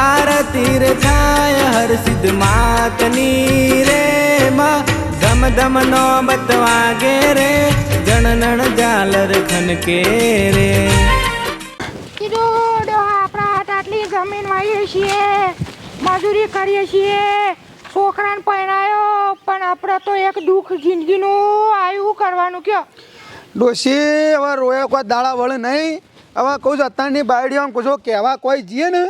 આરતી રે થાય હર સિદ્ધ માતની રે માં. ધમ ધમ નો બતવાગે રે જણનણ ઝાલર ખનકે રે. આટલી જમીન વાવીએ છીએ મજૂરી કરીએ છીએ છોકરાને પરણાયો પણ આપણે તો એક દુઃખ જિંદગીનું આવ્યું કરવાનું કયો. ડોશી હવે રોયા કોઈ દાડા વળે નહીં. હવે કહું છું અત્યારની બાયડીઓ કહું કહેવા કોઈ જઈએ ને?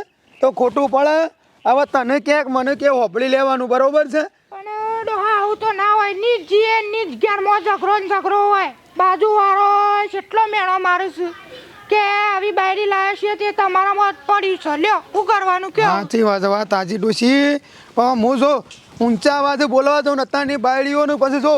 તો ખોટું પડે? હવે તને ક્યાંક મને કે હોપડી લેવાનું બરોબર છે? પણ ડોહા આવું તો ના હોય. નીજ જીએ નીજ ઘેરમાં ઝઘરો ને ઝઘરો હોય. બાજુવાળો કેટલો મેળો મારું છું કે આવી બાયડી લાવ્યા છે તે તમારા મત પડી છે. લ્યો શું કરવાનું કયો? સાચી વાત વાત તાજી ડોસી પણ હું જો ઊંચા અવાજે બોલવા જાઉં અત્યારની બાયડીઓનું પછી જો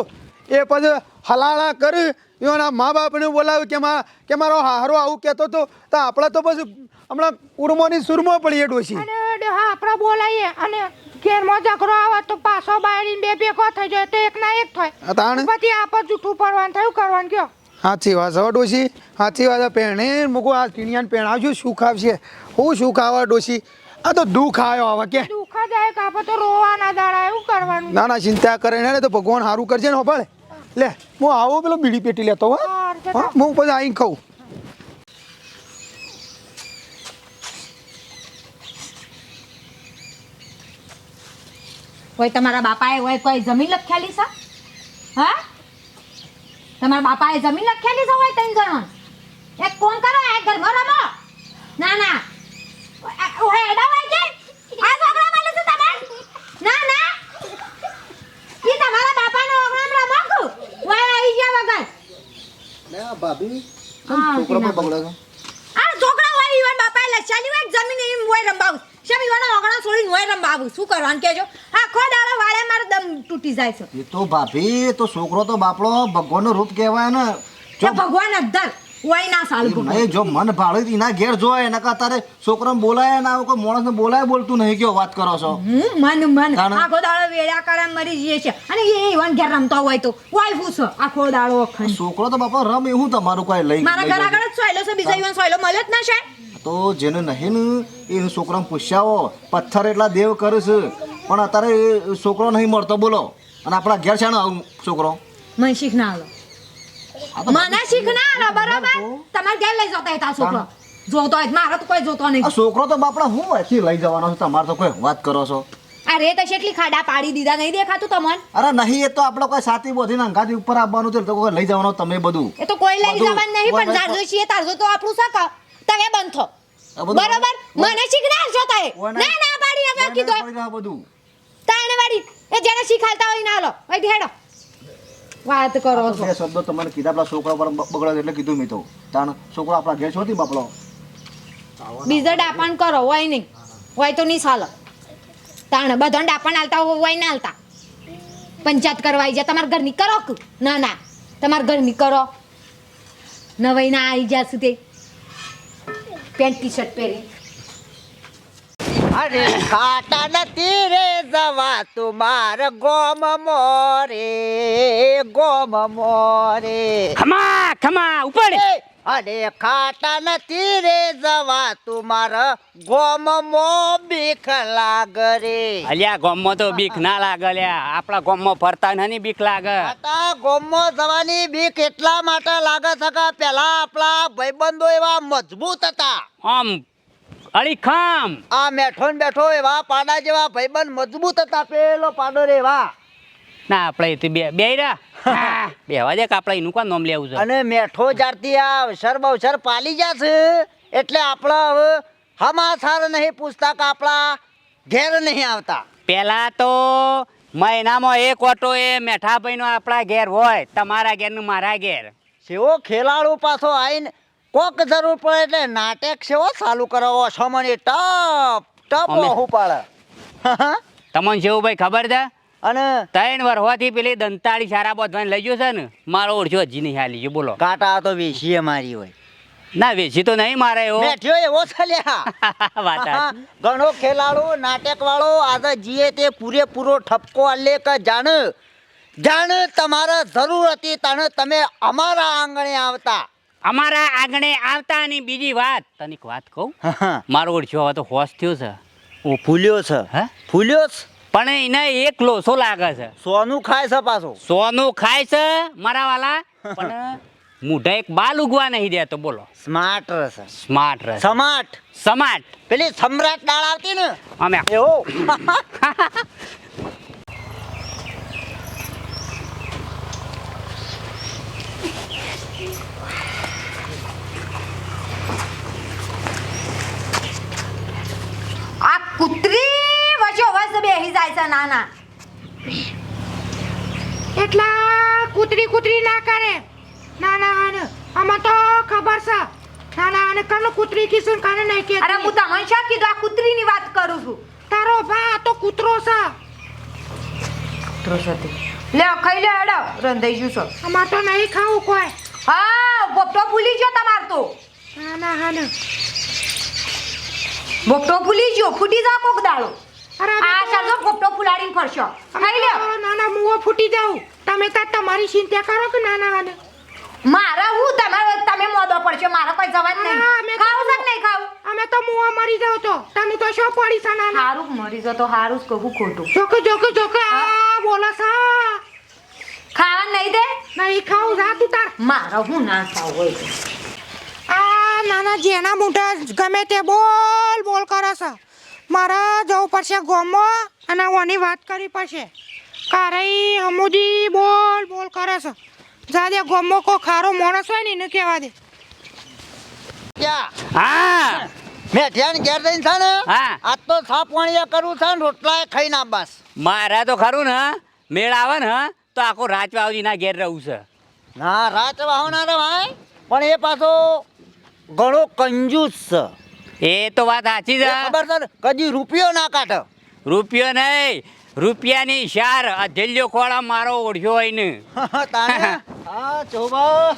એ પછી હલાળા કરી એના મા બાપને બોલાવ્યું કે મા કે મારો હારો આવું કહેતો તો તો આપણે તો પછી હમણાં ઉર્મોની સુરમો પડીએ ડોશી અને હા આપણે બોલાઈએ અને ઘેરમાં ઝઘડો આવે તો પાછો બાયડીને બે ભેગો થઈ જાય તો એક ના એક થાય. તાણ? પછી આપ જૂઠું પડવાનું થયું કરવાનું કયો સાચી વાત હવે ડોશી. સાચી વાત પહેણે મૂકો આ ટીણિયાને પહેણાવશું સુખ આવશે. હું સુખ આવે ડોશી? આ તો દુઃખ આવ્યો આવે કે? દુઃખ જ આવે કાપો તો રોવાના દાડા એવું કરવાનું? ના ના ચિંતા કરે ને તો ભગવાન સારું કરજે ને હોપાળે લે હું આવો પેલો બીડી પેટી લેતો હો હું પછી આવીને ખાઉં. કોઈ તમારા બાપાએ હોય કોઈ જમીન લખેલી છે? હા? તમારા બાપાએ જમીન લખેલી છે હોય ત્રણ જણ એક કોણ કરો એક ઘરમાં રમો ના ના. ઓય- ઓય એડા હોય કે આ છોકરા મળે છે તમે ના ના. ઈ તમારા બાપાનો ઓગણામ રમો કુ ઓય આવી ગયા વગર. ભાભી હા, છોકરો પણ ના. બગડે છે? આ છોકરા હોય ઈવન બાપાએ લચાલી હોય જમીન એમ હોય રંબાવું. શેમ ઈવન ઓગણા છોડીને હોય બાબુ શું કરવાનું કેજો આખો દાડો વાળે મારો દમ તૂટી જાય છે. એ તો ભાભી તો છોકરો તો બાપડો ભગવાનનું રૂપ કહેવાય ને. કે ભગવાન અદ્ધર હોય ના સાલું નહીં જો મન ભાળે એના ઘેર જોય એના કા તારે છોકરાને બોલાય ના કોઈ માણસને બોલાય બોલતું નહીં કયો વાત કરો છો? હું મન મન? આખો દાડો વેળા કરે મરી જઈએ છે અને એ ઈવન ઘેર રમતો હોય તો હોય હું છે આખો દાડો છોકરો તો બાપા રમ એવું તમારું કોઈ લઈ મારા ઘર આગળ જ સોયલો છે બીજા ઈવન સોયલો મળ્યો જ ના છે? તો જેને નહીં ને એ છોકરાને પૂછ્યા પથ્થર એટલા દેવ કરે છે પણ અત્યારે એ છોકરો નહીં મળતો બોલો. અને આપણા ઘેર છે ને આવું છોકરો? મને શીખ ના આલો. મને શીખ ના આલો બરાબર? તમારે ઘેર લઈ જતા હતા છોકરો? જોતો હોય મારો તો કોઈ જોતો નહીં. છોકરો તો બાપડા હું અહીંથી લઈ જવાનો છું? તમારે તો કોઈ વાત કરો છો? આ રે તો કેટલી ખાડા પાડી દીધા નહીં દેખાતું તમને? અરે નહીં એ તો આપણે કોઈ સાથી બોધીને અંગાથી ઉપર આવવાનું છે તો કોઈ લઈ જવાનો તમે બધું. એ તો કોઈ લઈ બધું- જવાનું નહીં પણ બધું- જારજો છીએ તારજો તો આપણું સક તમે બંધો આ બરોબર? મને શીખનાર છો તાએ ના ના પાડી હવે કીધું. બધું. તાણે વાડી એ જેને શીખાલતા હોય ના લો અહીંથી હેડો વાત કરો છો. શબ્દો તમને કીધા આપણા છોકરા પર બગડે એટલે કીધું મેં તો. તાણ છોકરો આપણા ઘેર છોતી બાપડો? બીજો ડાપણ કરો હોય નહીં. હોય તો નહીં ચાલો તાણ બધા ડાપણ આલતા હોય હોય ના આલતા. પંચાયત કરવા આવી જાય તમારા ઘરની કરો ના ના. તમારા ઘરની કરો. નવાઈ ના આવી જશે તે પેન્ટ ટી શર્ટ પહેરી. અરે કાટા નથી રે જવા તુમાર ગોમ મોરે ગોમ મોરે. ખમા ખમા ઉપર અરે ખાતા નથી રે જવા તુમાર ગોમ મો બીક લાગરે અલ્યા ગોમમાં તો બીક ના લાગે લ્યા આપણા ગોમમાં ફરતા નહીં બીક લાગે. ખાટા ગોમો જવાની બીક એટલા માટે લાગે છે કે પેલા આપણા ભાઈબંધો એવા મજબૂત હતા. આમ અડીખમ. આ મેઠો ને બેઠો એવા પાડા જેવા ભાઈબંધ મજબૂત હતા પેલો પાડો રે એવા. ના આપણે બે બે રહ્યા. બેવા દે કે આપણે એનું કોણ નામ લેવું છે? અને મેઠો જ્યારથી આ બહુ સર પાલી જશે એટલે આપણા હવે હમાસાર નહીં પૂછતા કે આપણા ઘેર નહીં આવતા. પહેલાં તો મહિનામાં એક ઓટો એ મેઠાભાઈનો આપણા ઘેર હોય તમારા ઘેરનું મારા ઘેર. સેવો ખેલાડુ પાછો આવીને કોક જરૂર પડે એટલે નાટક સેવો ચાલુ કરાવો સમણી ટપ ટપ હું પાડે તમને જેવું ભાઈ ખબર છે? અને ત્રણ વર્ષોથી પેલી દંતાળી સારા બધવાને લઈ ગયો છે ને મારો ઓળખ્યો હજી નહીં હાલી ગયો બોલો. કાંટા તો વેચી મારી હોય. ના વેચી તો નહીં મારે એવો. બેઠ્યો એવો ચાલ્યા. ઘણો ખેલાડો નાટક વાળો આજે જીએ તે પૂરેપૂરો ઠપકો આલે કે જાણ જાણ તમારે જરૂર હતી તને તમે અમારા આંગણે આવતા. અમારા આંગણે આવતા ની બીજી વાત તને એક વાત કહું. મારો ઓળખ્યો હવે તો હોશ થયો છે. ઓ ફૂલ્યો છે. હે? ફૂલ્યો છે? પણ એને એક લોસો લાગે છે. સોનું ખાય છે પાછું. સોનું ખાય છે મારા વાલા પણ મૂઢા એક બાલ ઉગવા નહીં દેતો બોલો. સ્માર્ટ છે સ્માર્ટ રહે સમાટ. સમાટ. પેલી સમ્રાટ દાળ આવતી ને. અમે એવો આ કૂતરી વચ્ચે વચ્ચે છે નાના. એટલા કૂતરી કૂતરી ના કરે. નાના ના આમાં તો ખબર છે. નાના અને આને કૂતરી કિસન ને કને નહીં કે અરે હું તમને શા કીધું? આ કૂતરીની વાત કરું છું. તારો ભા તો કૂતરો છે. કૂતરો છે લે ખાઈ લે હેડો. રંધાઈ ગયું છે આમાં તો નહીં ખાવું કોઈ. હા બોપટો ભૂલી ગયો તમાર તો. ના ના હાને બોપટો ભૂલી ગયો. ફૂટી જા કોક અરે આ ચાલજો બોપટો ફૂલાડીને ફરશો. ખાઈ લે ના ના ફૂટી જાઉં. તમે તાર તમારી ચિંતા કરો કે ના ના હાને મારા હું? તમારે તમે મોદો પડશે મારે કોઈ જવાન હા, નહીં તો- ખાવું છે નહીં ખાવું? અમે તો મુઓ મરી જાવ તો. તમે તો શું પડી છે ના ના હારું મરી જતો હારું જ કહું ખોટું. જોકે જોકે જોકે આ બોલો સા ખાવા નહીં દે? નહીં ખાવું જા તું તાર. મારે હું ના ખાવું હોય? આ નાના જેના મોટા ગમે તે બોલ બોલ કરે છે. મારે જવું પડશે ગોમો અને ઓની વાત કરવી પડશે. કારઈ હમુદી બોલ બોલ કરે છે. જા દે ગોમો કો ખારો માણસ હોય ને એને કહેવા દે. ક્યાં? હા. મેં ધ્યાન ઘેર જઈને છે ને હા. આજ તો સાપ પાણી કરું છે ને રોટલા ખાઈ ના બસ. મારા તો ખરું ને મેળ આવે ને તો આખો રાજવાવજીના ઘેર રહું છે. ના રાત વાહના રે ભાઈ પણ એ પાછો ઘણો કંજૂસ છે. એ તો વાત સાચી છે. ખબર છે ને? કદી રૂપિયો ના કાઢે. રૂપિયો નહીં રૂપિયાની શાર આ જલ્યો ખોળા મારો ઓઢ્યો હોય ને તાણે હા ચોબા.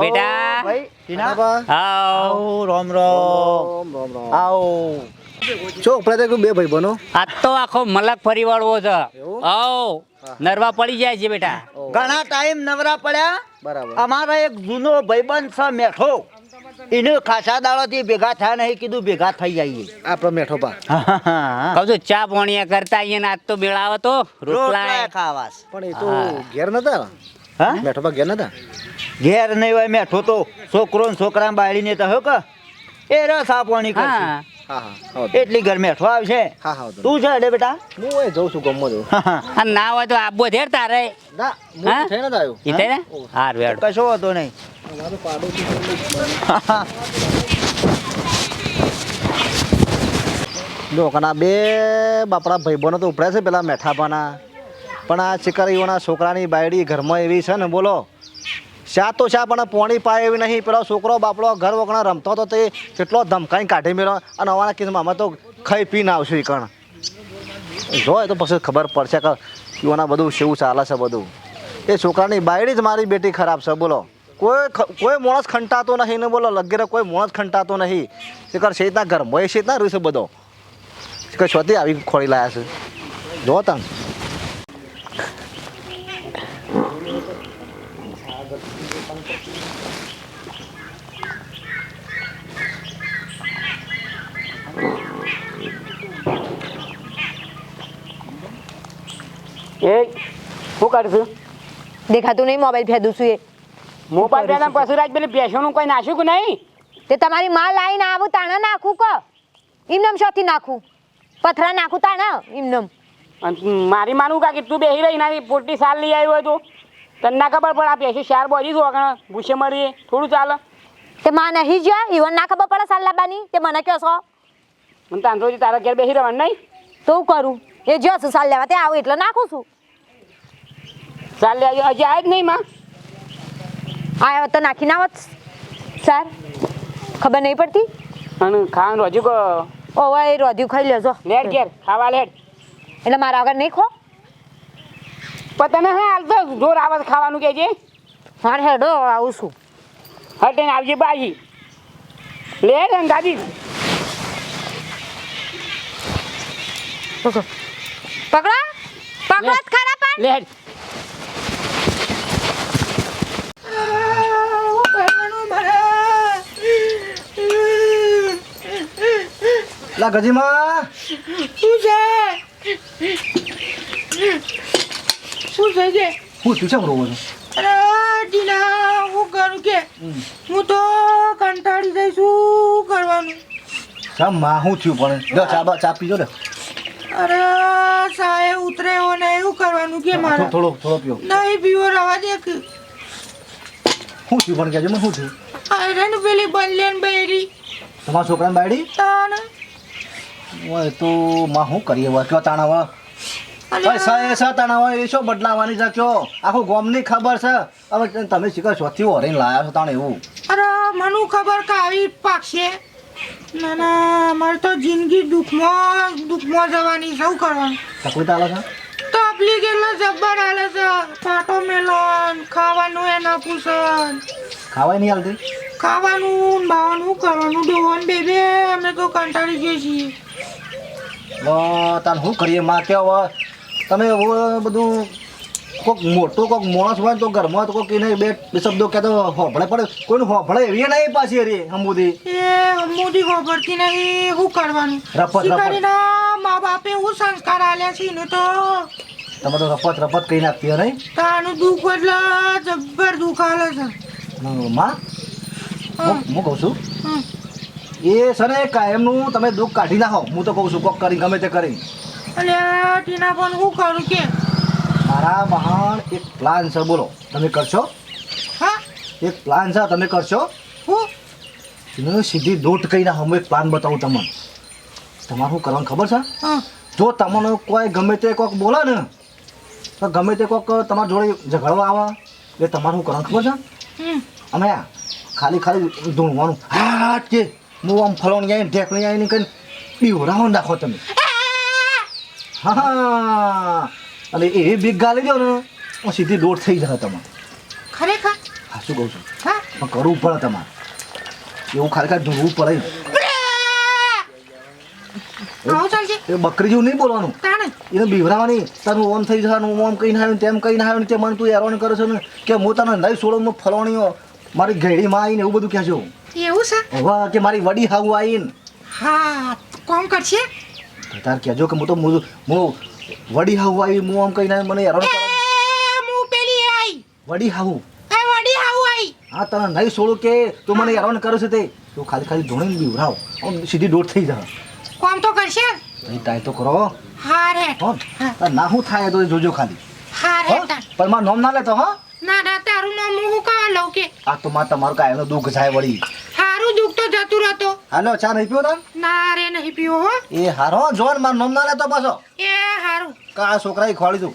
બેટા. ભાઈ ટીના? આવો રામ રામ. આવો. ચો પ્રત્યે બે ભાઈ બનો. આ તો આખો મલક ફરી વાળવો છે આવ નરવા પડી જાય છે બેટા. ઘણા ટાઈમ નવરા પડ્યા. બરાબર. અમારા એક જૂનો ભાઈબંધ છે મેઠો. એને ખાસા દાડોથી ભેગા થયા નહીં કીધું ભેગા થઈ જઈએ. આપણો મેઠો પા કહું છું ચા પોણીયા કરતા અહીંયા આજ તો મેળાવો તો રોટલા ખાવાસ. પણ એ તો. ઘેર નતા હા? મેઠો પા ઘેર નતા? ઘેર નહીં હોય મેઠો તો છોકરો ને છોકરા બાળીને તો હો કે. એ રસ આપવાની હા. એટલી ગરમી મેઠો આવશે? હા હા તું. છે એટલે બેટા? હું એ જઉં છું ગમો છું ના હોય તો આબો ધેર તારે. ના હું? થઈ નતા આવ્યો. ઈ ને? હાર વેડ કશો હતો નહીં. ડોકના બે બાપડા ભાઈબંધો તો ઉપડ્યા છે પેલા મેઠાપાના. પણ આ ચિકરીઓના છોકરાની બાયડી ઘરમાં એવી છે ને બોલો. શા તો શા, પણ પોણી પાય એવી નહીં. પેલો છોકરો બાપડો ઘર વગણા રમતો હતો તે કેટલો ધમકાઈને કાઢી મેળો અને અમારા કિસ્સામાં અમે તો ખાઈ પીને આવશું એ કણ. જોય તો પછી ખબર પડશે કે એઓના બધું શેવું ચાલે છે બધું. એ છોકરાની બાયડી જ મારી બેટી ખરાબ છે, બોલો. કોઈ કોઈ માણસ ખંટાતો નહીં ને બોલો, લગેરે કોઈ માણસ ખંટાતો નહીં. એ કર શેતના ઘરમાં એ શેતના રહ્યું છે બધો. કે છોતી આવી ખોળી લાયા છે. જો તન. એ શું કરશું? દેખાતું નહીં મોબાઈલ ફેદું છું એ. મોબાઈલ પેલા રાજ પેલી ભેંસોનું કોઈ નાખ્યું કે નહીં? તે તમારી માં લાવીને આવું તાણે નાખું ક. એમનેમ શોથી નાખું. પથરા નાખું તાણે એમનેમ અને મારી માનું કા કે તું બેહી રહી નાની પોટી સાલ લઈ આવ્યો હોય તો? તને ના ખબર પણ આ પેશી શાર બોજી છું આગળ. ભૂસે મરીએ. થોડું ચાલે. તે માં નહીં જ્યાં ઈવન ના ખબર પડે સાલ લાવવાની. તે મને કહો છો. મને તાંત્રોજી તારા ઘેર બેસી રહેવાનું નહીં? તો હું કરું? એ જશ સાલ લેવા તે આવું એટલે નાખું છું. આવ્યો હજી આવ્યો જ નહીં માં. આ તો નાખી ના આવત સર. ખબર નહીં પડતી? અને ખાવાનું હજુ કો ઓ એ રોધ્યું ખાઈ લેજો. લેટ ઘેર ખાવા લેટ. એટલે મારા આગળ નહીં ખો. પણ તને હા હાલ તો જોર આવે ખાવાનું કે છે? હા હેડો આવું છું. હટે આવજે બાજી. લેટ ગાજી પકડો. પકડો જ ખરા પણ. લેટ લા ગજીમાં. શું છે? શું છે કે હું તું કેમ રોવો છો? અરે હું કરું કે? હું તો કંટાળી જઈશ શું કરવાનું. સમમાં હું થયું પણ? લો ચા ચા પીજો ને અરે સાહેબ ઉતરે ને એવું કરવાનું કે મારે? થોડો થોડો પીઓ. નહીં પીવો રવા દે હું થયું પણ કહેજો મને શું થયું? આયરન પેલી બનલેન બેરી. તમારા છોકરાને બાયડી તાણ ઓય તો માં શું કરીએ? હવે કયો એ છે તાણાવા એ શું બદલાવાની છે? કયો? આખું ગોમની ખબર છે. હવે તમે શીખર ચોથી ઓરીને લાયા છો તાણ એવું? અરે મને ખબર કે આવી પાકશે ના ના મારે તો જિંદગી દુઃખમાં દુઃખમાં જવાની શું કરવાનું? તકલીફ આલે છે? તકલીફ એટલે જબ્બર હાલે છે. પાટો મેલન ખાવાનું એના પૂછન ખાવાય નહીં હાલતી? ખાવાનું બાવાનું કરવાનું. ડોવાનું બેબે અમે તો કંટાળી જઈએ છીએ. તાન શું કરીએ? માં કે હવે તમે બધું કોક મોટો કોક માણસ હોય તો ઘરમાં તો કોક એને બે શબ્દો કહેતો હોભળે પડે કોઈનું હોભળે એવી નહીં પાછી અરે હમુદી એ મોટી ખબરથી નહીં શું કરવાનું? રપત, રપત. શિકારીના મા બાપે હું સંસ્કાર આલ્યા છે ને તો. તમે તો રપત રપત કહી નાખતી નહીં? તાનું દુઃખ એટલે જબ્બર દુઃખ આલે છે. મા? હું કહું છું. એ છે ને કાયમનું તમે દુઃખ કાઢી નાખો. હું તો કહું છું કોક કરી ગમે તે કરી એટલે ટીના પણ હું કરું કે? મારા મહાન એક પ્લાન છે બોલો. તમે કરશો? હા. એક પ્લાન છે તમે કરશો? હું? સીધી દોટ કહી નાખો હું એક પ્લાન બતાવું તમને. તમારે શું કરવાનું ખબર છે? જો તમને કોઈ ગમે તે કોક બોલે ને તો ગમે તે કોક તમારા જોડે ઝઘડવા આવે એટલે તમારે શું કરવાનું ખબર છે. અમે ખાલી ખાલી ધૂણવાનું. હા કે. હું આમ ફલોણ જાય ઢેકણી આવીને કઈ પીવરાવો નાખો તમે. હા. અને એવી બીક ગાલી દો ને હું સીધી દોડ થઈ જાય તમારે. ખરેખર? હા શું કહું છું? હા. પણ કરવું પડે તમારે. એવું ખરેખર ખાલી પડે એ બકરી જેવું નહીં બોલવાનું. એને બીવરાવાની તારું ઓમ થઈ જવાનું ઓમ કહીને આવ્યું તેમ કહીને આવ્યું તે મને તું એરોન કરે છે ને કે હું તને નહીં છોડો ફલવાણીઓ મારી ઘેડીમાં આવીને એવું બધું કહેજો. એવું છે? વાહ કે મારી વડી હાવું આવીને. હા કોમ કરશે? તાર કહેજો કે હું તો હું હું વડી હાઉ આવી હું આમ કહીને મને હેરાન કરે હું પેલી આઈ. વડી હાવું? એ વડી આવું આઈ. હા તને નહીં છોડું કે તું મને હેરાન કરે છે તે. તું ખાલી ખાલી ધોણીને બીવરાવ. આમ સીધી દોડ થઈ જા. કોમ તો કરશે? ટ્રાય તો કરો. હા રે. હો ના શું થાય તો જોજો ખાલી. હા રે પણ મારું નામ ના લેતો હા. ના ના તારું નામ હું કાવા લઉં કે? આ તો માં તમારું કાયમનું દુઃખ જાય વળી. હારું દુઃખ તો જતું રહેતો. હાલો ચા નહીં પીવો તાર ના રે નહીં પીવો હો. એ હારો જોન માર નામ ના લેતો પાછો. એ હારું. કા છોકરાએ ખોળી દઉં.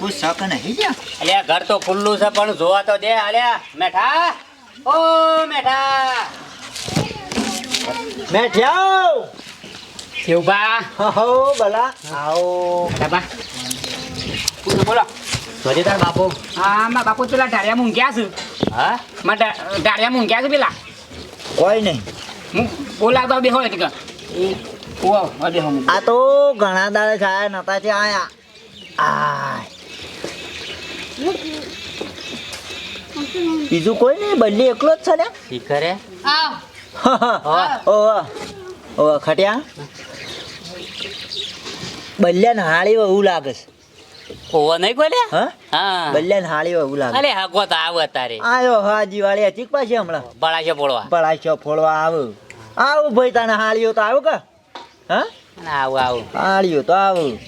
કોઈ શક નહીં? જા અલ્યા ઘર તો ખુલ્લું છે પણ જોવા તો દે અલ્યા. મેઠા? ઓ મેઠા. મેઠ્યાઓ. બા હો બલા આવો. મેઠાભા બોલો. બોલો તાર બાપુ. હા મારા બાપુ પેલા ઢાળિયા મૂંગ્યા છે. હા? મારા ઢાળિયા મૂંગ્યા છે પેલા. કોઈ નહીં. હું બોલાવતો બેહો એટલે ઓ હવે બેહો હું. આ તો ઘણા દાડે છાયા નતા છે આયા. આ બીજું કોઈ નહીં બદલી એકલો જ છે ને? શીખરે? ખટ્યા. બલ્યા હાળી એવું લાગે છે. ઓવો નહીં બોલ્યા હા? હા. હાળી એવું લાગે. અરે હગો તો આવ તારે આયો હા દિવાળી હતી પાછી હમણાં? બળાશે ફોડવા. આવું. આવું ભાઈ તને હાળીઓ તો આવું કે? હા? આવું આવું. હાળીઓ તો આવું.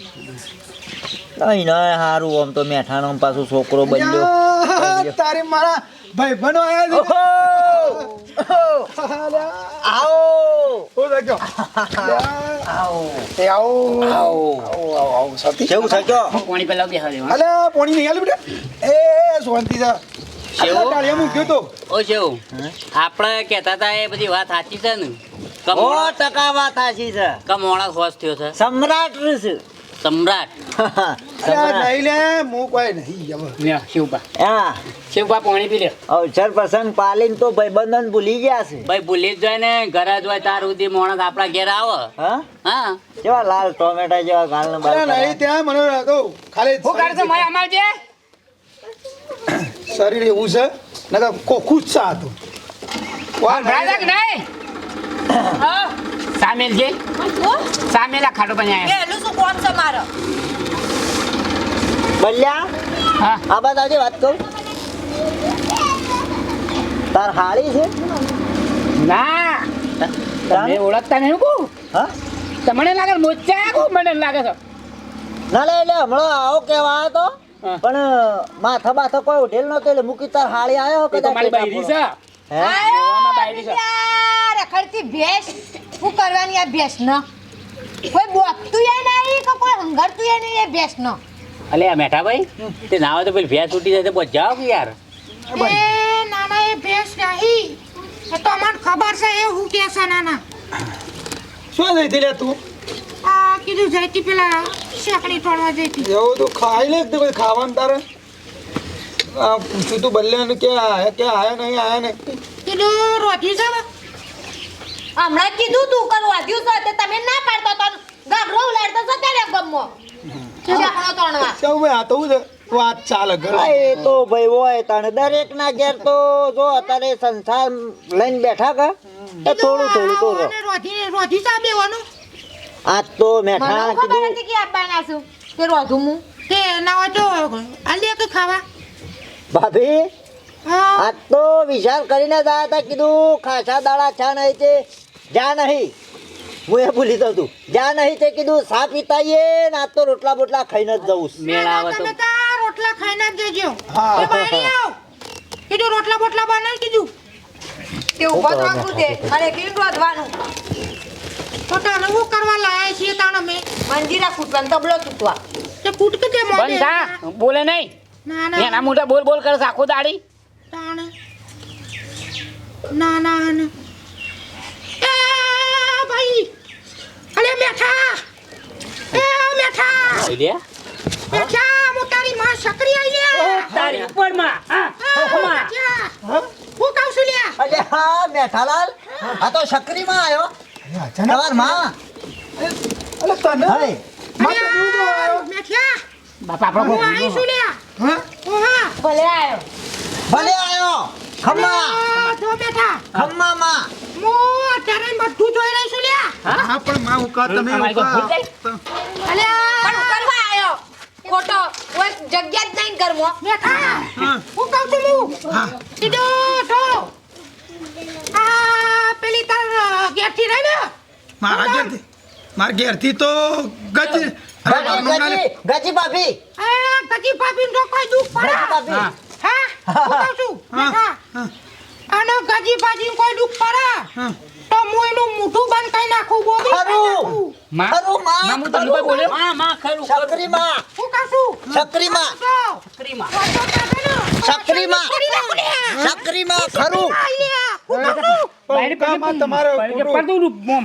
નહીં ના સારું આમ તો મેઠાનો પાછો છોકરો બન્યો. તારે મારા ભાઈ બનો આયા ઓહો! આવો! આવો. એ આવો. આવો. આવો આવો આવો સાથી કેવું છે કયો પાણી પેલા બેહો દેવા અલે પાણી નહીં. આલે બેટા. એ શાંતિ જા ઓ આપણે કહેતા હતા એ બધી વાત સાચી છે ને. કમોણા ટકા વાત સાચી છે. કમોણા હોશ થયો છે. સમ્રાટ છે સમ્રાટ. અરે સમ્રાટ નહીં લે હું કોઈ નહીં હવે શિવભા હા. શિવભા પાણી પી લે. અવસર પ્રસંગ પાલીને તો ભાઈબંધન ભૂલી ગયા છે. ભાઈ ભૂલી જ જાય ને ઘરે જ હોય તાર સુધી માણસ આપણા ઘેર આવે. હા? હા. કેવા લાલ ટોમેટા જેવા ગાલ ને અરે નહીં ત્યાં મને ખાલી હું કાઢશે મય અમાર જે? શરીર એવું છે નકર કોખું જ છે આ વાહ, ભરાજા નહીં? સામેલ છે સામેલા આ પણ શું કોમ છે મારે? બલ્યા હા. આ બાદ આજે વાત કહું તાર હાળી છે? ના. તમે ઓળખતા નહીં કહું? હા? તમને લાગે મોચા કહું? મને લાગે છે. ના લે એટલે હમણાં આવો કેવા આવ્યો તો. પણ માથા બાથા કોઈ ઉઠેલ નતો એટલે મૂકી તાર હાળી આવ્યો એ મારી બાયરી છે. હે? ગોવામાં બાયરી છે. યાર રખડતી ભેંસ. શું કરવાની આ ભેંસ ન કોઈ બોકતું એ નહીં કે કોઈ હંગરતું એ નહીં એ ભેંસ ન અલે આ મેઠા ભાઈ તે નાવા તો પેલી ભેંસ ઉઠી જાય તો બસ જાઓ કે યાર? એ નાના એ ભેંસ નહીં. એ તો મને ખબર છે એ હું કે છે નાના. શું જઈ લે તું? આ કીધું જઈતી પેલા શેકડી તોડવા જઈતી એવું તો ખાઈ લે તો કોઈ ખાવાનું તારે? આ પૂછ્યું તું બદલે કે આયા કે આયા નહીં આયા નહીં? કીધું રોટી છે હમણાં કીધું તું કરવા વાદ્યું છે તે તમે ના પાડતો તો ગાભરો ઉલાડતો છો ત્યારે ગમો. ભાઈ આ તો હું વાત ચાલે એ તો ભાઈ હોય તને દરેક ના ઘેર તો જો અત્યારે સંસાર લઈને બેઠા કા એ થોડું થોડું તો આજ તો મેઠા કીધું. કે આપવાના છું કે રોધું હું ના હોય તો આ કે ખાવા. ભાભી હા. આજ તો વિચાર કરીને જ હતા કીધું ખાસા દાડા ચા નહીં છે જા નહીં. હું એ ભૂલી દઉં તું જ્યાં નહીં તે કીધું સા પીતાઈએ? ને આજ તો રોટલા બોટલા ખાઈને જ જવું મેળા આવે તો. રોટલા ખાઈને જ જજો. હા. એ બાયડી આવ. કીધું રોટલા બોટલા બનાવી કીધું તે ઊભો થવાનું છે અને કીધું વધવાનું તો તને હું કરવા લાયા છીએ તાણ અમે? મંજીરા ફૂટવાનું તબલો તૂટવા. તે ફૂટ કે મોઢે બંધ બોલે નહીં. ના એના ના મોઢા બોલ બોલ કરે આખો દાડી. તાણ. ના ના ના. ભાઈ અલે મેઠા! એ મેઠા! આઈડિયા? મેઠા મોટારી માં સકરી આઈ લે તારી ઉપરમાં! હા ઉપરમાં. મેઠા હું? કહું છું લ્યા! અરે હા મેઠાલાલ આ તો સક્રીમાં આવ્યો તમારમાં? અલે તને? હાય અલ્યા, મેઠા બાપા આપણો હું આવી છું લ્યા! હા? ભલે આયો. ભલે આવ્યો ખમ્મા. જો બેઠા. ખમ્મા માં હું અત્યારે બધું જોઈ રહી છું લ્યા. હા? પણ માં કહા તમે? પણ અલ્યા. હું કરવા આયો. ખોટો. કોઈ જગ્યા જ નહીં ઘરમાં. મેઠા હા. હું કહું છું હું. હા. કીધું તો આ પેલી તાર ઘેરથી રહી ને મારા ઘેરથી? મારા ઘેરથી તો ગજ ગજી ભાભી. આ ગજી ભાભી જો કોઈ દુઃખ પડે. ભાભી. હા. હા હું કહું છું. હા. અને ગજી ભાજી કોઈ દુઃખ પડે? તો હું એનું મોઢું બંધ કરી નાખું બોલી ખરું. નાખું. માં ખરું માં માં હું તમને કોઈ બોલ્યો માં માં ખરું છકરી માં હું કહું છકરી માં છકરી માં છકરી માં છકરી માં ખરું હું તમારે. પડતું મોમ.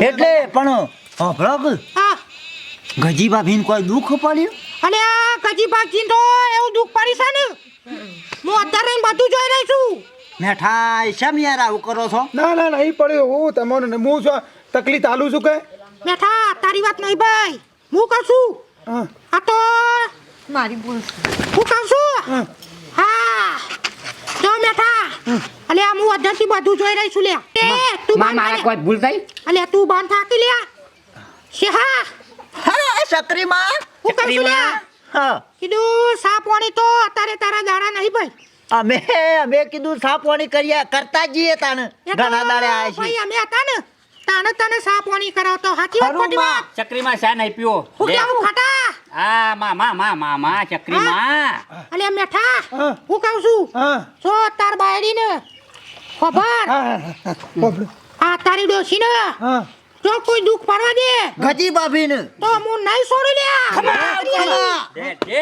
એટલે પણ હભળો હા. ગજી ભાભીને કોઈ દુઃખ પડ્યું? અને આ ગજી ભાજી તો એવું દુઃખ પડી છે ને? હું અત્યારે બધું જોઈ રહી છું. મેઠાઈ શેમ યાર આવું કરો છો? ના ના નહીં પડ્યો. હું તમને હું શું તકલીફ આલું છું કે? મેઠા તારી વાત નહીં ભાઈ. હું કહું છું. હા. આ તો મારી ભૂલ હું કહું છું. હા. તો જો બેઠા અલે આ હું અધરથી બધું જોઈ રહી છું લે. એ તું માં મારા કોઈ ભૂલ થઈ? અલે તું બાંધ થાકી લે. શેહા. હા હા સક્રીમાં હું કહું છું લે. હા. કીધું સા પાણી તો અત્યારે તારા દાડા નહીં ભાઈ. અમે અમે કીધું સાપવાણી કર્યા કરતા જઈએ તાને એ ઘણા દાડે આયા ભાઈ અમે હતા ને. તાને તને સા પાણી કરાવતો. હાચી વાત ખોટી માં. વાત? ચક્રીમાં શા નહીં પીવો હું. કેવું ખાટા? આ મા મા મા માં માં ચક્રીમાં. અલે મેઠા હું. કહું છું? હા. જો તાર બાયડી ને ખબર. આ તારી ડોશી ને હા. જો કોઈ દુખ પાડવા દે? ગજી ભાભીને તો હું નહીં છોડી લ્યા. દે, દે.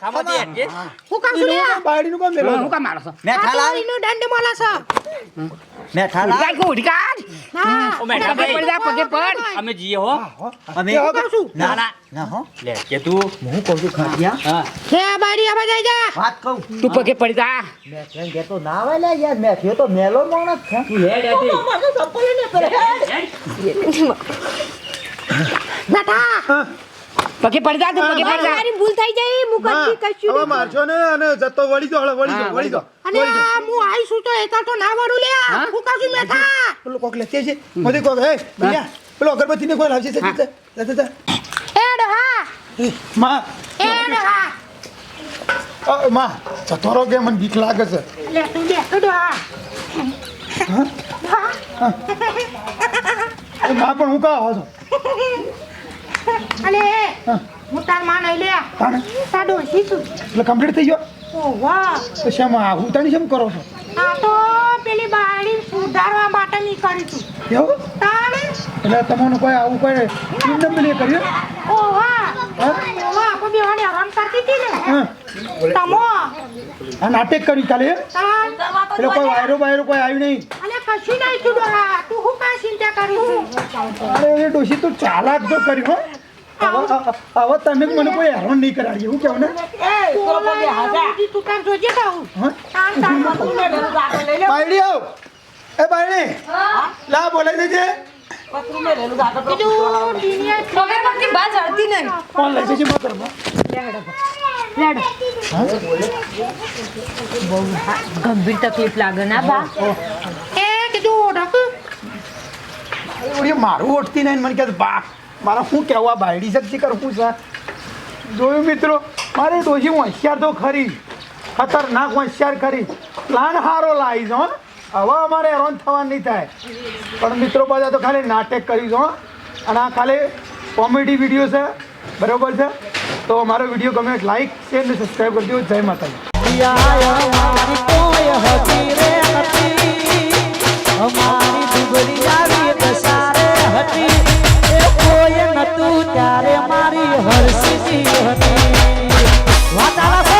ખમા. દે, દે. હું. કામ છું બાડી નું કામ મેલો હું કામ મારસ મે થાલા મેઠાલાલ દંડ મળે છે. મેઠાલાલ ઉડી કાઢ, ઉડી કાઢ. ઓ મે ભાઈ પડી જા, પગે પડ. અમે જીએ હો. અમે હું કામ છું? ના ના ના. હો. લે કે તું હું કહું છું ખાડિયા હા. હે બાડી હવે જઈ જા. વાત કહું. તું પગે પડી જા. મે કેમ કે તો ના આવે લે યાર. મેઠિયો તો મેલો માણસ છે. તું હેડ હેડ. મને સંપલ ને કરે. હેડ. બેઠા પગે પડી જા પગે પડી જા મારી ભૂલ થઈ જાય હું માં, કદી કશું હવે નહીં ને અને જતો વળી દો હળો વળી હા, વળી દો અને હું આવીશું તો એતા તો ના વળું લે હું? કાશું મેઠા પેલો કોક લેતે છે મોદી કોક હે ભૈયા પેલો અગરબત્તી ને કોઈ લાવશે જા, જા, જા, જા, જા. એ, માં. જતો રહો કે મને બીક લાગે છે. લે તું હા. માં પણ હું કા આવો છો અલે હા. તારમાં નહીં લે તાર ડોસી એટલે કમ્પ્લીટ થઈ ગયો? ઓ વાહ. તો શેમ? હું તાની શેમ કરો છો? આ તો પેલી બાળી સુધારવા માટે નીકળી છું. એવું? તાણે? એટલે તમને કોઈ આવું કોઈ એમને પેલી કર્યું ઓ વાહ? ઓ વાહ કોઈ બેવાને હેરાન કરતી હતી ને? તમો. આ નાટક કર્યું કાલે એટલે કોઈ વાયરો વાયરો કોઈ આવ્યું નહીં. કશું નહીં તું ડોહા તું હું કા ચિંતા કરું છું? અરે એ ડોશી તું ચાલાક તો કરી હો. હવે- તમે મને કોઈ હેરાન નહીં કરાડી એવું કેવું ને તું તાર જોજે કહું હા? તાર તાર બાયડી આવ. એ બાયડી લા બોલાઈ દેજે. કીધું દુનિયા કોણ લઈ જશે મોટરમાં ગંભીર તકલીફ લાગે ના બા. એ ઓળખ મારું ઓઠતી નહીં મને કહે બા મારા શું કહેવા બાયડી શક્તિ કરવું છે? જોયું મિત્રો મારે ડોશી હોશિયાર તો ખરી. ખતરનાક હોશિયાર ખરી. પ્લાન હારો લાવી છો હવે અમારે હેરાન થવા નહીં થાય. પણ મિત્રો બધા તો ખાલી નાટક કરી છો અને આ ખાલી કોમેડી વીડિયો છે બરોબર છે? તો અમારો વીડિયો ગમે લાઈક શેર ને સબસ્ક્રાઈબ કરજો. જય માતાજી. અમારી ડુબરી આવી બસારે હતી. એ કોઈ નતું ત્યારે મારી હરસીજી હતી. વાતાવરણ